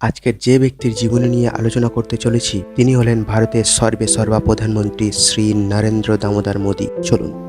আজকের যে ব্যক্তির জীবনী নিয়ে আলোচনা করতে চলেছি, তিনি হলেন ভারতের সর্বে সর্বা প্রধানমন্ত্রী শ্রী নরেন্দ্র দামোদর মোদী। চলুন।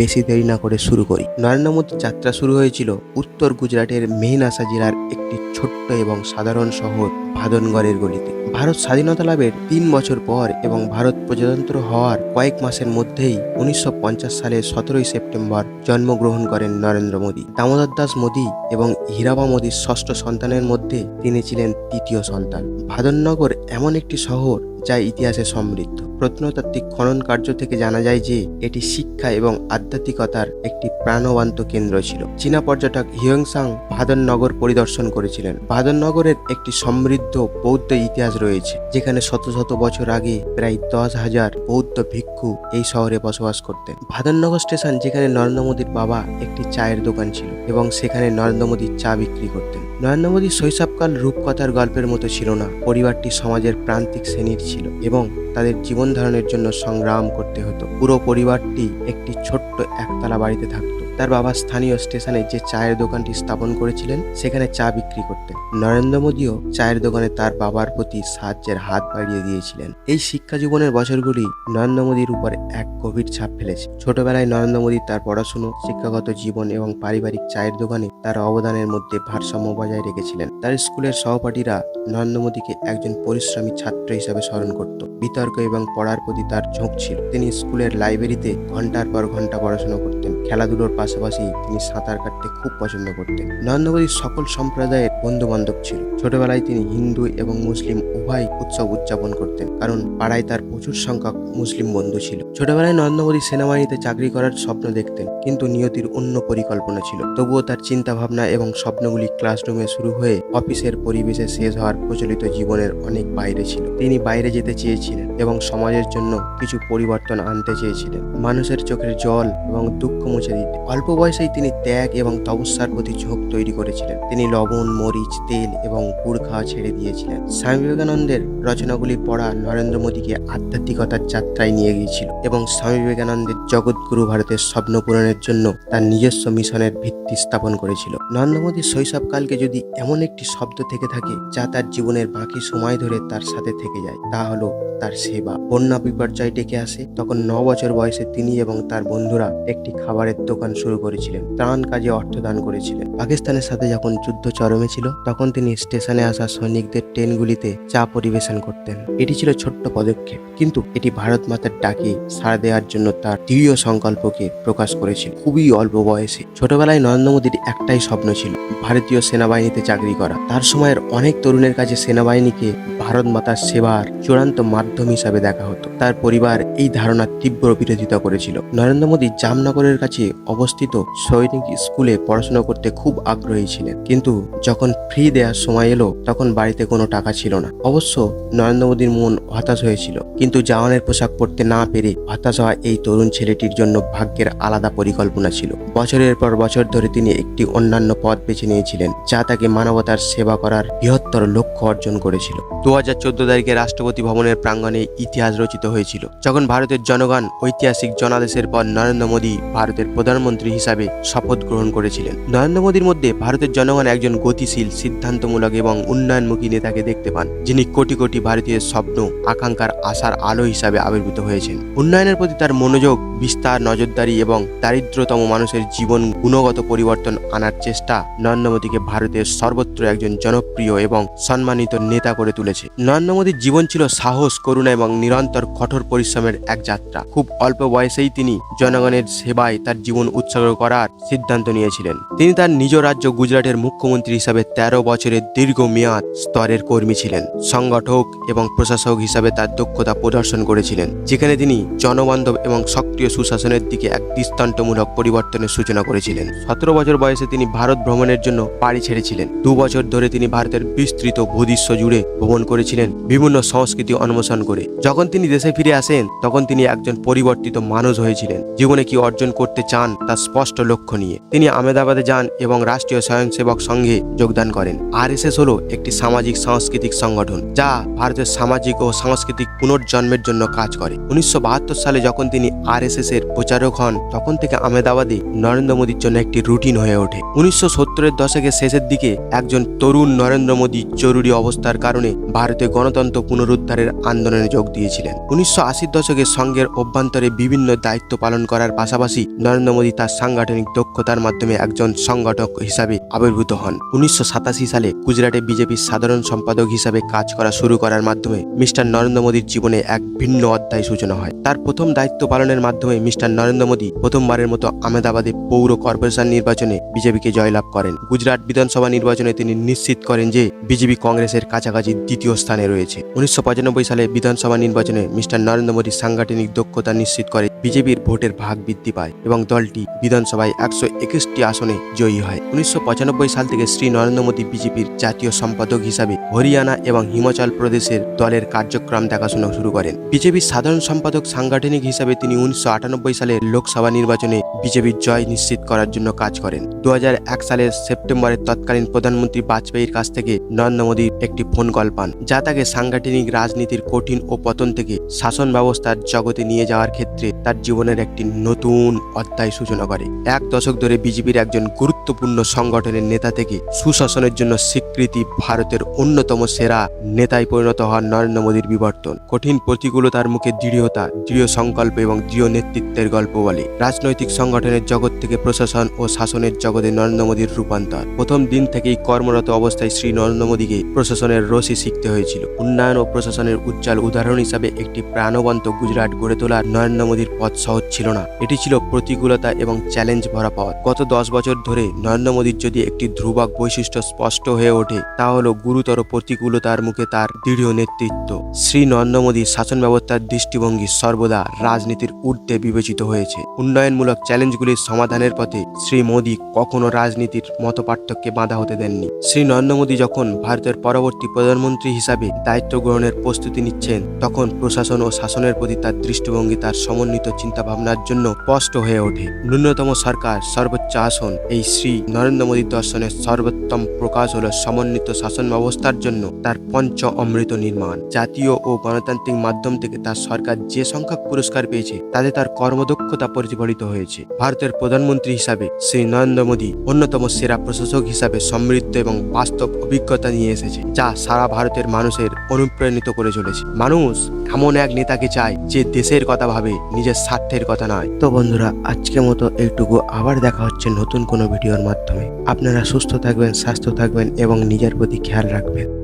বেশি দেরি না করে শুরু করি। নরেন্দ্র যাত্রা শুরু হয়েছিল উত্তর গুজরাটের মেহনাসা জেলার একটি ছোট্ট এবং সাধারণ শহর ভাদনগড়ের গলিতে। ভারত স্বাধীনতা লাভের তিন বছর পর এবং ভারত প্রজাতন্ত্র হওয়ার কয়েক মাসের মধ্যেই উনিশশো পঞ্চাশ সালের সতেরোই সেপ্টেম্বর জন্মগ্রহণ করেন নরেন্দ্র মোদী। দামোদর দাস মোদী এবং হীরাবা মোদীর ষষ্ঠ সন্তানের মধ্যে তিনি ছিলেন তৃতীয় সন্তান। ভাদননগর এমন একটি শহর যা ইতিহাসে সমৃদ্ধ। প্রত্নতাত্ত্বিক খনন কার্য থেকে জানা যায় যে, এটি শিক্ষা এবং আধ্যাত্মিকতার একটি প্রাণবন্ত কেন্দ্র ছিল। চীনা পর্যটক হিয়ংসাং ভাদননগর পরিদর্শন করেছিলেন। ভাদননগরের একটি সমৃদ্ধ বৌদ্ধ ইতিহাস রয়েছে, যেখানে শত শত বছর আগে প্রায় দশ হাজার বৌদ্ধ ভিক্ষু এই শহরে বসবাস করতেন। ভাদননগর স্টেশন, যেখানে নরেন্দ্র মোদীর বাবা একটি চায়ের দোকান ছিল এবং সেখানে নরেন্দ্র মোদী চা বিক্রি করতেন। নরেন্দ্র মোদীর শৈশবকাল রূপকথার গল্পের মতো ছিল না, পরিবারটি সমাজের প্রান্তিক শ্রেণির ছিল এবং তাদের জীবন ধারণের জন্য সংগ্রাম করতে হতো। পুরো পরিবারটি একটি ছোট্ট একতলা বাড়িতে থাকতো। তার বাবা স্থানীয় স্টেশনে যে চায়ের দোকানটি স্থাপন করেছিলেন, সেখানে চা বিক্রি করতেন। নরেন্দ্র মোদীও চায়ের দোকানে তার বাবার প্রতি সাহায্যের হাত বাড়িয়ে দিয়েছিলেন। এই শিক্ষা জীবনের বছরগুলি নরেন্দ্র মোদীর উপর এক গভীর ছাপ ফেলেছে। ছোটবেলায় নরেন্দ্র মোদী তার পড়াশুনো, শিক্ষাগত জীবন এবং পারিবারিক চায়ের দোকানে তার অবদানের মধ্যে ভারসাম্য বজায় রেখেছিলেন। তার স্কুলের সহপাঠীরা নরেন্দ্র মোদীকে একজন পরিশ্রমী ছাত্র হিসাবে স্মরণ করত। বিতর্ক এবং পড়ার প্রতি তার ঝোঁক ছিল। তিনি স্কুলের লাইব্রেরিতে ঘণ্টার পর ঘণ্টা পড়াশোনা করতেন। খেলাধুলোর পাশাপাশি তিনি সাঁতার কাটতে খুব পছন্দ করতেন। নরেন্দ্র মোদী সকল সম্প্রদায়ের বন্ধু বান্ধব ছিল। ছোটবেলায় তিনি হিন্দু এবং মুসলিম উভয় উৎসব উদযাপন করতেন, কারণ পাড়ায় তার প্রচুর সংখ্যক মুসলিম বন্ধু ছিল। ছোটবেলায় নরেন্দ্র মোদী সেনাবাহিনীতে চাকরি করার স্বপ্ন দেখতেন, কিন্তু নিয়তির অন্য পরিকল্পনা ছিল। তবুও তার চিন্তা ভাবনা এবং স্বপ্নগুলি ক্লাসরুমে শুরু হয়ে অফিসের পরিবেশে শেষ হওয়ার প্রচলিত জীবনের অনেক বাইরে ছিল। তিনি বাইরে যেতে চেয়েছিলেন এবং সমাজের জন্য কিছু পরিবর্তন আনতে চেয়েছিলেন। মানুষের চোখের জল এবং দুঃখ মুছে দিতে অল্প বয়সেই তিনি ত্যাগ এবং তপস্যার প্রতি ঝোঁক তৈরি করেছিলেন। তিনি লবণ, মরিচ, তেল এবং গুড় খাওয়া ছেড়ে দিয়েছিলেন। স্বামী বিবেকানন্দের রচনাগুলি পড়া নরেন্দ্র মোদীকে আধ্যাত্মিকতার যাত্রায় নিয়ে গিয়েছিল এবং স্বামী বিবেকানন্দের জগৎগুরু ভারতের স্বপ্ন পূরণের জন্য তার নিজস্ব মিশনের ভিত্তি স্থাপন করেছিল। নরেন্দ্র মোদীর শৈশবকালকে যদি এমন একটি শব্দ থেকে থাকে যা তার জীবনের বাকি সময় ধরে তার সাথে থেকে যায়, তা হলো তার সেবা। বন্যা বিপর্যয় ডেকে আসে, তখন ন বছর বয়সে তিনি এবং তার বন্ধুরা একটি খাবারের দোকান শুরু করেছিলেন। ত্রাণ কাজে অর্থ দান করেছিলেন। পাকিস্তানের সাথে যখন যুদ্ধ চরমে ছিল তখন তিনি স্টেশনে আসা সৈনিকদের ট্রেনগুলিতে চা পরিবেশন করতেন। এটি ছিল ছোট্ট পদক্ষেপ, কিন্তু এটি ভারত মাতার ডাকে সাড়া দেওয়ার জন্য তার দৃঢ় সংকল্পকে প্রকাশ করেছিল। খুবই অল্প বয়সে। ছোটবেলায় নরেন্দ্র মোদীর একটাই স্বপ্ন ছিল, ভারতীয় সেনাবাহিনীতে চাকরি করা। তার সময়ের অনেক তরুণের কাছে সেনাবাহিনীকে ভারত মাতার সেবার চূড়ান্ত মাধ্যম হিসাবে দেখা হতো। তার পরিবার এই ধারণার তীব্র বিরোধিতা করেছিল। নরেন্দ্র মোদী জামনগরের কাছে অবস্থিত সৈনিক স্কুলে পড়াশোনা করতে খুব আগ্রহী ছিলেন। কিন্তু যখন ফ্রি দেওয়ার সময় এলো, তখন বাড়িতে কোনো টাকা ছিল না। অবশ্য নরেন্দ্র মোদীর মন হতাশ হয়েছিল। কিন্তু জওয়ানের পোশাক পরতে না পেরে হতাশ হওয়া এই তরুণ ছেলেটির জন্য ভাগ্যের আলাদা পরিকল্পনা ছিল। বছরের পর বছর ধরে তিনি একটি অন্যান্য পথ বেছে নিয়েছিলেন, যা তাকে মানবতার সেবা করার বৃহত্তর লক্ষ্য অর্জন করেছিল। দু হাজার চোদ্দ তারিখে রাষ্ট্রপতি ভবনের প্রাঙ্গণে ইতিহাস রচিত হয়েছিল। যখন ভারতের জনগণ ঐতিহাসিক জনাদেশের পর নরেন্দ্র মোদী ভারতের প্রধানমন্ত্রী হিসাবে শপথ গ্রহণ করেছিলেন। নরেন্দ্র মোদীর মধ্যে ভারতের জনগণ একজন গতিশীল, সিদ্ধান্তমূলক এবং উন্নয়নমুখী নেতাকে দেখতে পান, যিনি কোটি কোটি ভারতীয় স্বপ্ন, আকাঙ্ক্ষার আশার আলো হিসাবে আবির্ভূত হয়েছেন। উন্নয়নের প্রতি তার মনোযোগ বিস্তার, নজরদারি এবং দারিদ্রতম মানুষের জীবন গুণগত পরিবর্তন আনার চেষ্টা নরেন্দ্র মোদীকে ভারতের সর্বত্র একজন জনপ্রিয় এবং সম্মানিত নেতা করে তুলেছে। নরেন্দ্র মোদীর জীবন ছিল সাহস, করুণা এবং নিরন্তর কঠোর পরিশ্রমের এক যাত্রা। খুব অল্প বয়সেই তিনি জনগণের সেবায় তার জীবন উৎসর্গ করার সিদ্ধান্ত নিয়েছিলেন। তিনি তার নিজ রাজ্য গুজরাটের মুখ্যমন্ত্রী হিসাবে তেরো বছরের দীর্ঘ মেয়াদ স্তরের কর্মী ছিলেন। সংগঠক এবং প্রশাসক হিসাবে তার দক্ষতা প্রদর্শন করেছিলেন, যেখানে তিনি জনবান্ধব এবং সক্রিয় সুশাসনের দিকে এক দৃষ্টান্তমূলক পরিবর্তনের সূচনা করেছিলেন। সতেরো বছর বয়সে তিনি ভারত ভ্রমণের জন্য পাড়ি ছেড়েছিলেন। দু বছর ধরে তিনি ভারতের বিস্তৃত ভূদৃশ্য জুড়ে ভ্রমণ করেছিলেন, বিভিন্ন সংস্কৃতি অন্বেষণ করে। যখন তিনি দেশে ফিরে আসেন, তখন তিনি একজন পরিবর্তিত মানুষ হয়েছিলেন। জীবনে কি অর্জন করতে চান তার স্পষ্ট লক্ষ্য নিয়ে। তিনি আহমেদাবাদে যান এবং রাষ্ট্রীয় স্বয়ংসেবক সংঘে যোগদান করেন। আর এস এস হল একটি সামাজিক সাংস্কৃতিক সংগঠন, যা ভারতের সামাজিক ও সাংস্কৃতিক পুনর্জন্মের জন্য কাজ করে। উনিশশো বাহাত্তর সালে যখন তিনি আরএসএস আরএসএস এর প্রচারক হন তখন থেকে আহমেদাবাদে নরেন্দ্র মোদীর জন্য একটি রুটিন হয়ে ওঠে। উনিশশো সত্তরের দশকের শেষের দিকে একজন তরুণ নরেন্দ্র মোদী জরুরি অবস্থার কারণে ভারতে গণতন্ত্র পুনরুদ্ধারের আন্দোলনে যোগ দিয়েছিলেন। উনিশশো আশির দশকে সংঘের অভ্যন্তরে বিভিন্ন দায়িত্ব পালন করার পাশাপাশি নরেন্দ্র মোদী তার সাংগঠনিক দক্ষতার মাধ্যমে একজন সংগঠক হিসাবে আবির্ভূত হন। উনিশশো সাতাশি সালে গুজরাটে বিজেপির সাধারণ সম্পাদক হিসাবে কাজ করা শুরু করার মাধ্যমে মিস্টার নরেন্দ্র মোদীর জীবনে এক ভিন্ন অধ্যায় সূচনা হয়। তার প্রথম দায়িত্ব পালনের মাধ্যমে মিস্টার নরেন্দ্র মোদী প্রথমবারের মতো আহমেদাবাদে পৌর কর্পোরেশন নির্বাচনে বিজেপিকে জয়লাভ করেন। গুজরাট বিধানসভা নির্বাচনে তিনি নিশ্চিত করেন যে বিজেপি কংগ্রেসের কাছাকাছি দ্বিতীয় স্থানে রয়েছে। উনিশশো পঁচানব্বই সালে বিধানসভা নির্বাচনে মিস্টার নরেন্দ্র মোদী সাংগঠনিক দক্ষতা নিশ্চিত করে বিজেপির ভোটের ভাগ বৃদ্ধি পায় এবং দলটি বিধানসভায় একশো একুশটি আসনে জয়ী হয়। উনিশশো পঁচানব্বই সাল থেকে শ্রী নরেন্দ্র মোদী বিজেপির জাতীয় সম্পাদক হিসাবে হরিয়ানা এবং হিমাচল প্রদেশের দলের কার্যক্রম দেখাশোনা শুরু করেন। বিজেপির সাধারণ সম্পাদক সাংগঠনিক হিসাবে তিনি উনিশশো আট আটানব্বই সালে লোকসভা নির্বাচনে বিজেপির জয় নিশ্চিত করার জন্য কাজ করেন। দু হাজার এক সালের সেপ্টেম্বরে তৎকালীন প্রধানমন্ত্রী বাজপেয়ীর কাছ থেকে নরেন্দ্র মোদীর একটি ফোন কল পান, যা তাকে সাংগঠনিক রাজনীতির কঠিন ও পতন থেকে শাসন ব্যবস্থার জগতে নিয়ে যাওয়ার ক্ষেত্রে তার জীবনের একটি নতুন অধ্যায় সূচনা করে। এক দশক ধরে বিজেপির একজন গুরুত্বপূর্ণ সংগঠনের নেতা থেকে সুশাসনের জন্য স্বীকৃতি ভারতের অন্যতম সেরা নেতায় পরিণত হওয়ার নরেন্দ্র মোদীর বিবর্তন। কঠিন প্রতিকূলতার মুখে দৃঢ়তা, দৃঢ় সংকল্প এবং দৃঢ় নেতৃত্বের গল্প বলে। রাজনৈতিক সংগঠনের জগৎ থেকে প্রশাসন ও শাসনের জগতে নরেন্দ্র মোদীর রূপান্তর। প্রথম দিন থেকেই কর্মরত অবস্থায় শ্রী নরেন্দ্র মোদীকে প্রশাসনের রশি শিখতে হয়েছিল। উন্নয়ন ও প্রশাসনের উজ্জ্বল উদাহরণ হিসাবে একটি প্রাণবন্ত গুজরাট গড়ে তোলার নরেন্দ্র মোদীর পথ সহজ ছিল না। এটি ছিল প্রতিকূলতা এবং চ্যালেঞ্জ ভরা পথ। গত দশ বছর ধরে নরেন্দ্র মোদীর যদি একটি ধ্রুবক বৈশিষ্ট্য স্পষ্ট হয়ে ওঠে, তা হল গুরুতর প্রতিকূলতার মুখে তার দৃঢ় নেতৃত্ব। শ্রী নরেন্দ্র মোদীর শাসন ব্যবস্থার দৃষ্টিভঙ্গি সর্বদা রাজনীতির ঊর্ধ্বে বিবেচিত হয়েছে। উন্নয়নমূলক চ্যালেঞ্জগুলির সমাধানের পথে শ্রী মোদী কখনো রাজনীতির মত পার্থক্যে বাধা হতে দেননি। শ্রী নরেন্দ্র মোদী যখন ভারতের পরবর্তী প্রধানমন্ত্রী হিসাবে দায়িত্ব গ্রহণের প্রস্তুতি নিচ্ছেন, তখন প্রশাসন ও শাসনের প্রতি তার দৃষ্টিভঙ্গি, তার সমন্বিত চিন্তা ভাবনার জন্য স্পষ্ট হয়ে ওঠে। ন্যূনতম সরকার সর্বোচ্চ আসন, এই শ্রী নরেন্দ্র মোদীর দর্শনের সর্বোত্তম প্রকাশ হল সমন্বিত শাসন ব্যবস্থার জন্য তার পঞ্চ অমৃত নির্মাণ। জাতীয় ও গণতান্ত্রিক মাধ্যম থেকে তার সরকার যে সংখ্যক পুরস্কার পেয়েছে, তাতে তার কর্মদক্ষতা প্রতিফলিত হয়েছে। ভারতের প্রধানমন্ত্রী হিসাবে শ্রী নরেন্দ্র মোদী অন্যতম সেরা প্রশাসক হিসাবে সমৃদ্ধ এবং বাস্তব অভিজ্ঞতা নিয়ে এসেছে, যা সারা ভারতের মানুষের অনুপ্রাণিত করে চলেছে। মানুষ এমন এক নেতাকে চায় যে দেশের কথা ভাবে, নিজের স্বার্থের কথা নয়। তো বন্ধুরা, আজকের মতো এইটুকু। আবার দেখা হচ্ছে নতুন কোনো ভিডিওর মাধ্যমে। আপনারা সুস্থ থাকবেন, স্বাস্থ্য থাকবেন এবং নিজের প্রতি খেয়াল রাখবেন।